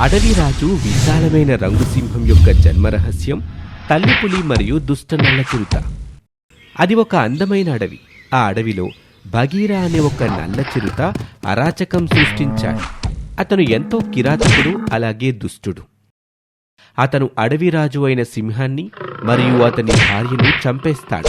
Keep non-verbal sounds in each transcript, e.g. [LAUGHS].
అడవిరాజు విశాలమైన రంగు సింహం యొక్క జన్మరహస్యం తల్లిపులి మరియు దుష్ట నల్ల చిరుత. అది ఒక అందమైన అడవి. ఆ అడవిలో బగీరా అనే ఒక నల్ల చిరుత అరాచకం సృష్టించాడు. అతను ఎంతో కిరాతకుడు అలాగే దుష్టుడు. అతను అడవిరాజు అయిన సింహాన్ని మరియు అతని భార్యను చంపేస్తాడు.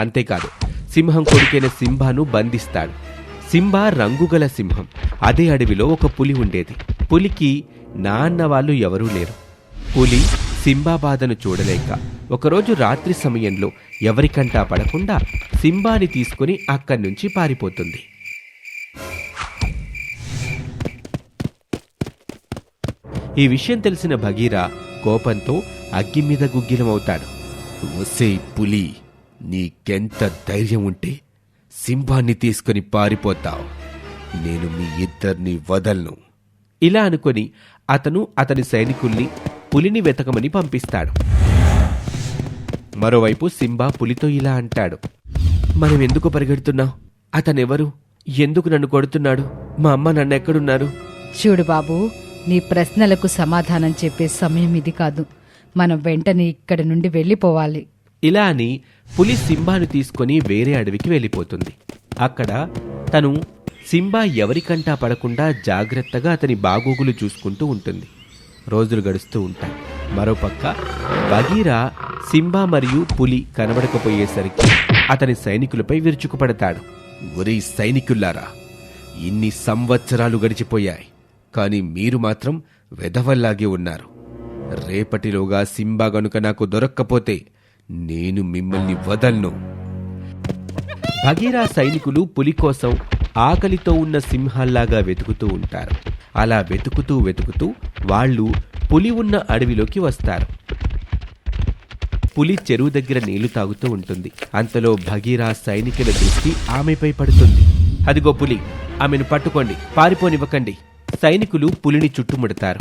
అంతేకాదు సింహం కొడుకైన సింబాను బంధిస్తాడు. సింబా రంగుగల సింహం. అదే అడవిలో ఒక పులి ఉండేది. పులికి నా అన్నవాళ్ళు ఎవరూ లేరు. పులి సింబాబాధను చూడలేక ఒకరోజు రాత్రి సమయంలో ఎవరికంటా పడకుండా సింబాని తీసుకుని అక్కడి నుంచి పారిపోతుంది. ఈ విషయం తెలిసిన భగీరా కోపంతో అగ్గి మీద గుగ్గిలమవుతాడు. ఒసే పులి నీకెంత ధైర్యం ఉంటే సింహాన్ని తీసుకుని పారిపోతావు. నేను మీ ఇద్దరిని వదలను. ఇలా అనుకొని అతను అతని సైనికుల్ని పులిని వెతకమని పంపిస్తాడు. మరోవైపు సింబా పులితో ఇలా అంటాడు. మనం ఎందుకు పరిగెడుతున్నావు? అతనెవరు? ఎందుకు నన్ను కొడుతున్నాడు? మా అమ్మ నన్ను ఎక్కడున్నారు? చూడు బాబు నీ ప్రశ్నలకు సమాధానం చెప్పే సమయం ఇది కాదు. మనం వెంటనే ఇక్కడి నుండి వెళ్ళిపోవాలి. ఇలా అని పులి సింబాను తీసుకొని వేరే అడవికి వెళ్ళిపోతుంది. అక్కడ తను సింబా ఎవరికంటా పడకుండా జాగ్రత్తగా అతని బాగోగులు చూసుకుంటూ ఉంటుంది. రోజులు గడుస్తూ ఉంటాయి. మరోపక్క బగీరా సింబా మరియు పులి కనబడకపోయేసరికి అతని సైనికులపై విరుచుకుపడతాడు. ఒరే సైనికుల్లారా ఇన్ని సంవత్సరాలు గడిచిపోయాయి. కానీ మీరు మాత్రం వెధవల్లాగే ఉన్నారు. రేపటిలోగా సింబా గనుక నాకు దొరక్కపోతే నేను మిమ్మల్ని వదలను. భగీరా సైనికులు పులి కోసం ఆకలితో ఉన్న సింహాల్లాగా వెతుకుతూ ఉంటారు. అలా వెతుకుతూ వెతుకుతూ వాళ్ళు పులి ఉన్న అడవిలోకి వస్తారు. పులి చెరువు దగ్గర నీళ్ళు తాగుతూ ఉంటుంది. అంతలో భగీరా సైనికుల దృష్టి ఆమెపై పడుతుంది. అదిగో పులి ఆమెను పట్టుకోండి పారిపోనివ్వకండి. సైనికులు పులిని చుట్టుముడతారు.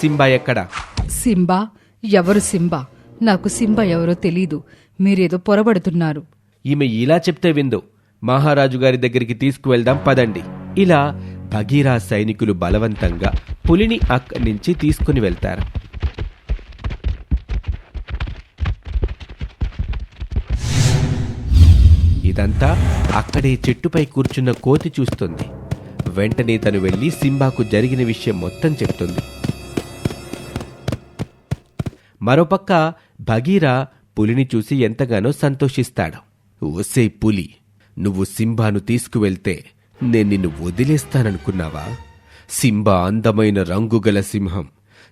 సింబా ఎక్కడా? సింబా ఎవరు సింబా? నాకు సింబా ఎవరో తెలీదు. మీరేదో పొరబడుతున్నారు. ఈమె ఇలా చెప్తే విందు. మహారాజు గారి దగ్గరికి తీసుకువెళ్దాం పదండి. ఇలా భగీరా సైనికులు బలవంతంగా పులిని అక్కడి నుంచి తీసుకుని వెళ్తారు. ఇదంతా అక్కడే చెట్టుపై కూర్చున్న కోతి చూస్తుంది. వెంటనే తను వెళ్ళి సింబాకు జరిగిన విషయం మొత్తం చెప్తుంది. మరోపక్క భగీరా పులిని చూసి ఎంతగానో సంతోషిస్తాడు. ఒసే పులి నువ్వు సింబాను తీసుకువెళ్తే నేను నిన్ను వదిలేస్తాననుకున్నావా? సింబా అందమైన రంగుగల సింహం.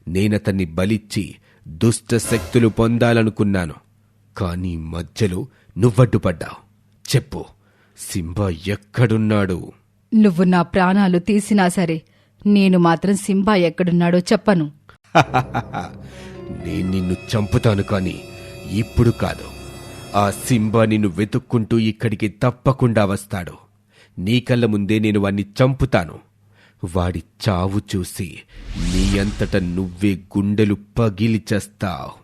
నేనతన్ని బలిచ్చి దుష్ట శక్తులు పొందాలనుకున్నాను. కానీ మధ్యలో నువ్వడ్డుపడ్డావు. చెప్పు సింబా ఎక్కడున్నాడు? నువ్వు నా ప్రాణాలు తీసినా సరే నేను మాత్రం సింబా ఎక్కడున్నాడో చెప్పను. [LAUGHS] నేను నిన్ను చంపుతాను కానీ ఇప్పుడు కాదు. ఆ సింబా నిన్ను వెతుక్కుంటూ ఇక్కడికి తప్పకుండా వస్తాడు. నీ కళ్ళ ముందే నేను వాణ్ణి చంపుతాను. వాడి చావు చూసి నీ అంతట నువ్వే గుండెలు పగిలి చేస్తావు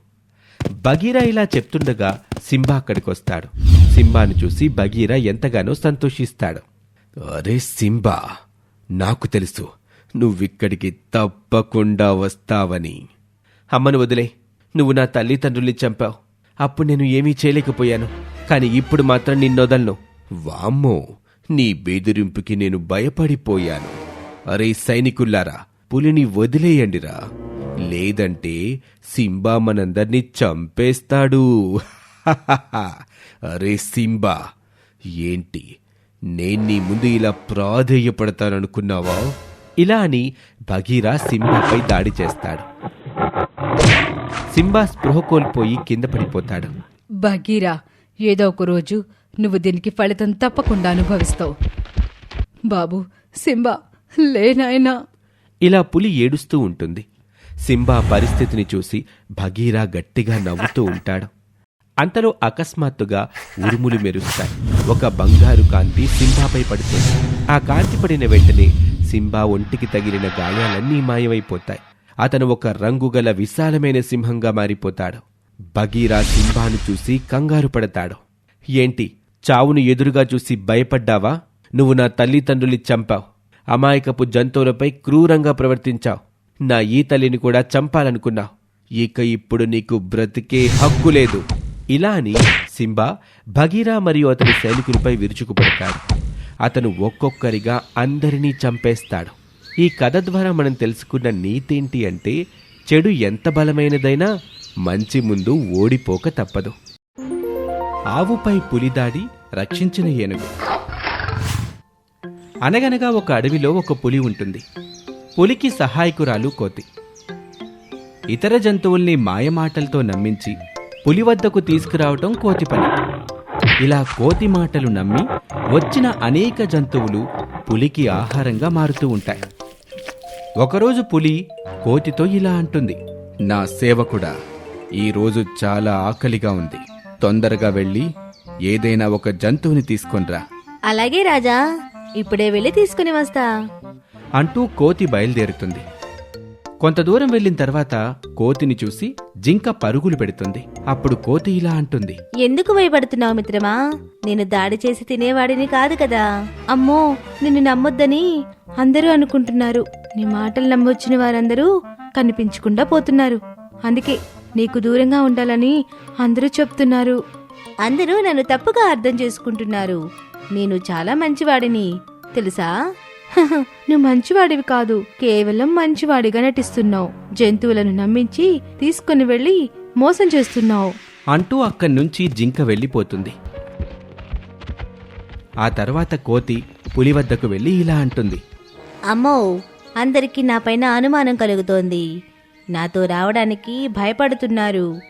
బగీరా ఇలా చెప్తుండగా సింబా అక్కడికొస్తాడు. సింబాను చూసి బగీరా ఎంతగానో సంతోషిస్తాడు. అరే సింబా నాకు తెలుసు నువ్విక్కడికి తప్పకుండా వస్తావని. అమ్మను వదిలే నువ్వు నా తల్లిదండ్రుల్ని చంపావు. అప్పుడు నేను ఏమీ చేయలేకపోయాను. కానీ ఇప్పుడు మాత్రం నిన్నొదలను వామ్మో నీ బెదిరింపుకి నేను భయపడిపోయాను. అరే సైనికుల్లారా పులిని వదిలేయండిరా. లేదంటే సింబా మనందర్నీ చంపేస్తాడు. [LAUGHS] అరే సింబా ఏంటి? నేను నీ ముందు ఇలా ప్రాధేయపడతాననుకున్నావా? ఇలా అని భగీరా సింబాపై దాడి చేస్తాడు. సింబా స్పృహ కోల్పోయి కింద పడిపోతాడు. బగీరా ఏదో ఒక రోజు నువ్వు దీనికి ఫలితం తప్పకుండా అనుభవిస్తావు. బాబు సింబా లేనాయనా ఇలా పులి ఏడుస్తూ ఉంటుంది. సింబా పరిస్థితిని చూసి భగీరా గట్టిగా నవ్వుతూ ఉంటాడు. అంతలో అకస్మాత్తుగా ఉరుములు మెరుస్తాయి. ఒక బంగారు కాంతి సింబాపై పడుతుంది. ఆ కాంతి పడిన వెంటనే సింబా ఒంటికి తగిలిన గాయాలన్నీ మాయమైపోతాయి. అతను ఒక రంగుగల విశాలమైన సింహంగా మారిపోతాడు. బగీరా సింహాను చూసి కంగారు పడతాడు. ఏంటి చావును ఎదురుగా చూసి భయపడ్డావా? నువ్వు నా తల్లిదండ్రుల్ని చంపావు. అమాయకపు జంతువులపై క్రూరంగా ప్రవర్తించావు. నా ఈ తల్లిని కూడా చంపాలనుకున్నావు. ఇక ఇప్పుడు నీకు బ్రతికే హక్కు లేదు. ఇలా అని సింబా భగీరా మరియు అతని సైనికులపై విరుచుకుపడతాడు. అతను ఒక్కొక్కరిగా అందరినీ చంపేస్తాడు. ఈ కథ ద్వారా మనం తెలుసుకున్న నీతేంటి అంటే చెడు ఎంత బలమైనదైనా మంచి ముందు ఓడిపోక తప్పదు. ఆవుపై పులిదాడి రక్షించిన ఏనుగు. అనగనగా ఒక అడవిలో ఒక పులి ఉంటుంది. పులికి సహాయకురాలు కోతి. ఇతర జంతువుల్ని మాయమాటలతో నమ్మించి పులి వద్దకు తీసుకురావటం కోతి పని. ఇలా కోతి మాటలు నమ్మి వచ్చిన అనేక జంతువులు పులికి ఆహారంగా మారుతూ ఉంటాయి. ఒకరోజు పులి కోతితో ఇలా అంటుంది నా సేవకుడా ఈరోజు చాలా ఆకలిగా ఉంది. తొందరగా వెళ్ళి ఏదైనా ఒక జంతువుని తీసుకొనిరా. అలాగే రాజా ఇప్పుడే వెళ్ళి తీసుకుని వస్తా. అంటూ కోతి బయలుదేరుతుంది. కొంత దూరం వెళ్ళిన తర్వాత కోతిని చూసి జింక పరుగులు పెడుతుంది. అప్పుడు కోతి ఇలా అంటుంది ఎందుకు భయపడుతున్నావు మిత్రమా? నేను దాడి చేసి తినేవాడిని కాదు కదా. అమ్మో నిన్ను నమ్మొద్దని అందరూ అనుకుంటున్నారు. నీ మాటలు నమ్మొచ్చిన వారందరూ కనిపించకుండా పోతున్నారు. అందుకే నీకు దూరంగా ఉండాలని అందరూ చెప్తున్నారు. అందరూ నన్ను తప్పుగా అర్థం చేసుకుంటున్నారు. నేను చాలా మంచివాడిని తెలుసా? నువ్వు మంచివాడివి కాదు. కేవలం మంచివాడిగా నటిస్తున్నావు. జంతువులను నమ్మించి తీసుకుని వెళ్ళి మోసం చేస్తున్నావు. అంటూ అక్కడి నుంచి జింక వెళ్ళిపోతుంది. ఆ తర్వాత కోతి పులి వద్దకు వెళ్ళి ఇలా అంటుంది. అమ్మో అందరికీ నాపైన అనుమానం కలుగుతోంది. నాతో రావడానికి భయపడుతున్నారు.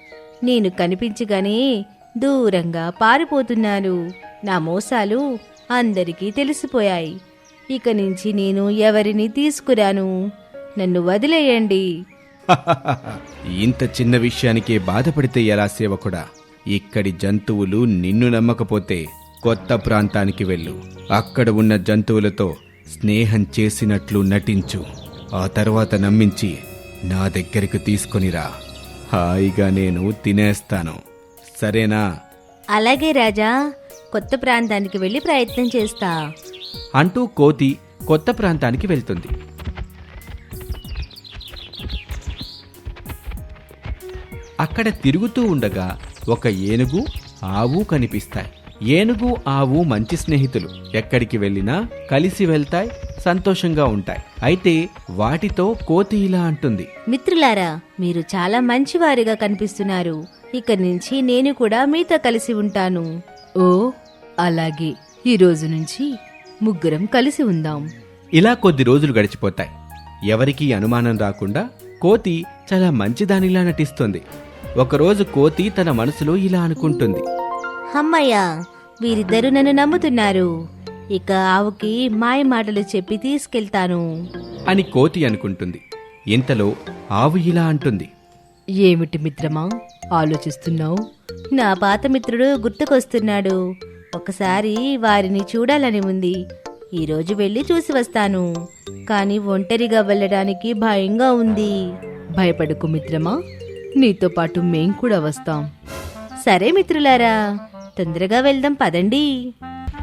నేను కనిపించగానే దూరంగా పారిపోతున్నారు. నా మోసాలు అందరికీ తెలిసిపోయాయి. ఇక నుంచి నేను ఎవరిని తీసుకురాను? నన్ను వదిలేయండి. [LAUGHS] ఇంత చిన్న విషయానికే బాధపడితే ఎలా సేవకుడా? ఇక్కడి జంతువులు నిన్ను నమ్మకపోతే కొత్త ప్రాంతానికి వెళ్ళు. అక్కడ ఉన్న జంతువులతో స్నేహం చేసినట్లు నటించు. ఆ తర్వాత నమ్మించి నా దగ్గరికి తీసుకొనిరా. హాయిగా నేను తినేస్తాను. సరేనా? అలాగే రాజా. కొత్త ప్రాంతానికి వెళ్ళి ప్రయత్నం చేస్తా. అంటూ కోతి కొత్త ప్రాంతానికి వెళ్తుంది. అక్కడ తిరుగుతూ ఉండగా ఒక ఏనుగు ఆవు కనిపిస్తాయి. ఏనుగు ఆవు మంచి స్నేహితులు. ఎక్కడికి వెళ్ళినా కలిసి వెళ్తాయి సంతోషంగా ఉంటాయి. అయితే వాటితో కోతి ఇలా అంటుంది. మిత్రులారా మీరు చాలా మంచివారిగా కనిపిస్తున్నారు. ఇక నుంచి నేను కూడా మీతో కలిసి ఉంటాను. ఓ అలాగే. ఈ రోజు నుంచి ముగ్గురం కలిసి ఉందాం. ఇలా కొద్ది రోజులు గడిచిపోతాయి. ఎవరికీ అనుమానం రాకుండా కోతి చాలా మంచిదానిలా నటిస్తుంది. ఒకరోజు కోతి తన మనసులో ఇలా అనుకుంటుంది. అమ్మయ్యా వీరిద్దరూ నన్ను నమ్ముతున్నారు. ఇక ఆవుకి మాయ మాటలు చెప్పి తీసుకెళ్తాను. అని కోతి అనుకుంటుంది. ఇంతలో ఆవు ఇలా అంటుంది. ఏమిటి మిత్రమా ఆలోచిస్తున్నావు? నా పాత మిత్రుడు గుర్తుకొస్తున్నాడు. ఒకసారి వారిని చూడాలని ఉంది. ఈరోజు వెళ్ళి చూసి వస్తాను. కానీ ఒంటరిగా వెళ్ళడానికి భయంగా ఉంది. భయపడకు మిత్రమా నీతో పాటు మేం కూడా వస్తాం. సరే మిత్రులారా తొందరగా వెళ్దాం పదండి.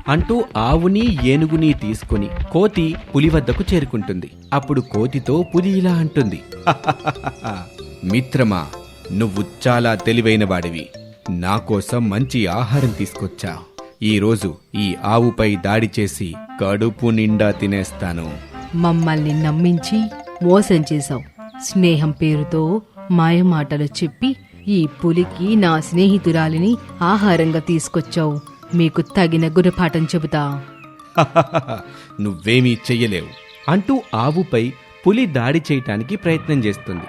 అంటూ ఆవుని ఏనుగుని తీసుకుని కోతి పులి వద్దకు చేరుకుంటుంది. అప్పుడు కోతితో పులి ఇలా అంటుంది. మిత్రమా నువ్వు చాలా తెలివైన వాడివి నా కోసం మంచి ఆహారం తీసుకొచ్చా. ఈరోజు ఈ ఆవుపై దాడి చేసి కడుపు నిండా తినేస్తాను. మమ్మల్ని నమ్మించి మోసం చేశావు. స్నేహం పేరుతో మాయమాటలు చెప్పి ఈ పులికి నా స్నేహితురాలిని ఆహారంగా తీసుకొచ్చావు. మీకు తగిన గుణపాఠం చెబుతా. [LAUGHS] నువ్వేమీ చెయ్యలేవు. అంటూ ఆవుపై పులి దాడి చేయటానికి ప్రయత్నం చేస్తుంది.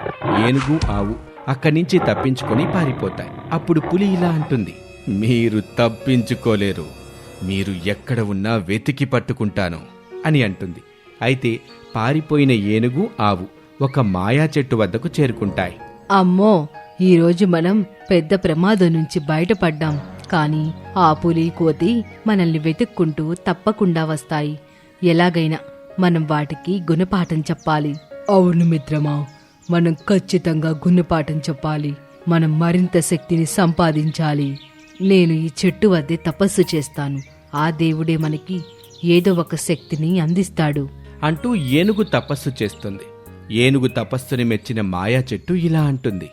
ఏనుగు ఆవు అక్కడి నుంచి తప్పించుకొని పారిపోతాయి. అప్పుడు పులి ఇలా అంటుంది. మీరు తప్పించుకోలేరు. మీరు ఎక్కడ ఉన్నా వెతికి పట్టుకుంటాను అని అంటుంది. అయితే పారిపోయిన ఏనుగు ఆవు ఒక మాయా చెట్టు వద్దకు చేరుకుంటాయి. అమ్మో! ఈరోజు మనం పెద్ద ప్రమాదం నుంచి బయటపడ్డాం. కానీ ఆ పులి కోతి మనల్ని వెతుక్కుంటూ తప్పకుండా వస్తాయి. ఎలాగైనా మనం వాటికి గుణపాఠం చెప్పాలి. అవును మిత్రమా మనం ఖచ్చితంగా గుణపాఠం చెప్పాలి. మనం మరింత శక్తిని సంపాదించాలి. నేను ఈ చెట్టు వద్దే తపస్సు చేస్తాను. ఆ దేవుడే మనకి ఏదో ఒక శక్తిని అందిస్తాడు. అంటూ ఏనుగు తపస్సు చేస్తుంది. ఏనుగు తపస్సుని మెచ్చిన మాయా చెట్టు ఇలా అంటుంది.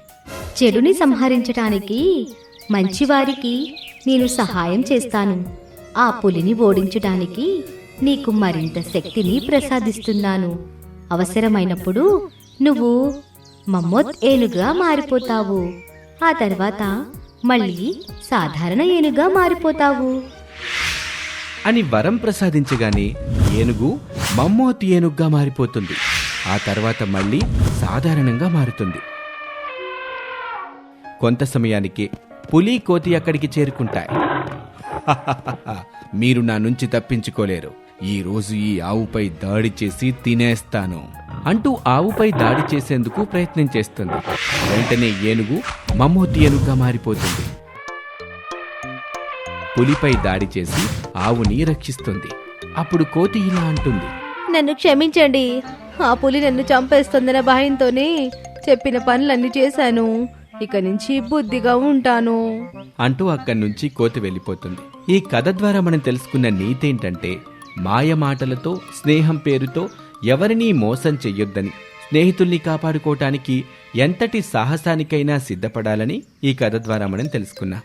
చెడుని సంహరించటానికి మంచివారికి నేను సహాయం చేస్తాను. ఆ పులిని ఓడించటానికి నీకు మరింత శక్తిని ప్రసాదిస్తున్నాను. అవసరమైనప్పుడు నువ్వు మమ్మోత్ ఏనుగా మారిపోతావు. ఆ తర్వాత మళ్ళీ సాధారణ ఏనుగా మారిపోతావు. అని వరం ప్రసాదించగానే ఏనుగు మమ్మోత్ ఏనుగ్గా మారిపోతుంది. ఆ తర్వాత మళ్ళీ సాధారణంగా మారుతుంది. కొంత సమయానికి పులి కోతి అక్కడికి చేరుకుంటాయి. మీరు నా నుంచి తప్పించుకోలేరు. ఈ రోజు ఈ ఆవుపై దాడి చేసి తినేస్తాను అంటూ ఆవుపై దాడి చేసేందుకు ప్రయత్నం చేస్తుంది. వెంటనే ఏనుగు మమ్మూతి ఏనుగుగా మారిపోతుంది. పులిపై దాడి చేసి ఆవుని రక్షిస్తుంది. అప్పుడు కోతి ఇలా అంటుంది. నన్ను క్షమించండి. ఆ పులి నన్ను చంపేస్తుందన్న భయంతోనే చెప్పిన పనులన్నీ చేశాను. ఇక నుంచి బుద్ధిగా ఉంటాను. అంటూ అక్కడి నుంచి కోతి వెళ్ళిపోతుంది. ఈ కథ ద్వారా మనం తెలుసుకున్న నీతి ఏంటంటే మాయ మాటలతో స్నేహం పేరుతో ఎవరినీ మోసం చెయ్యొద్దని స్నేహితుల్ని కాపాడుకోవటానికి ఎంతటి సాహసానికైనా సిద్ధపడాలని ఈ కథ ద్వారా మనం తెలుసుకున్నాం.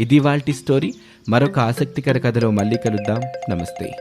ఇది వాల్టి స్టోరీ. మరొక ఆసక్తికర కథలో మళ్ళీ కలుద్దాం. నమస్తే.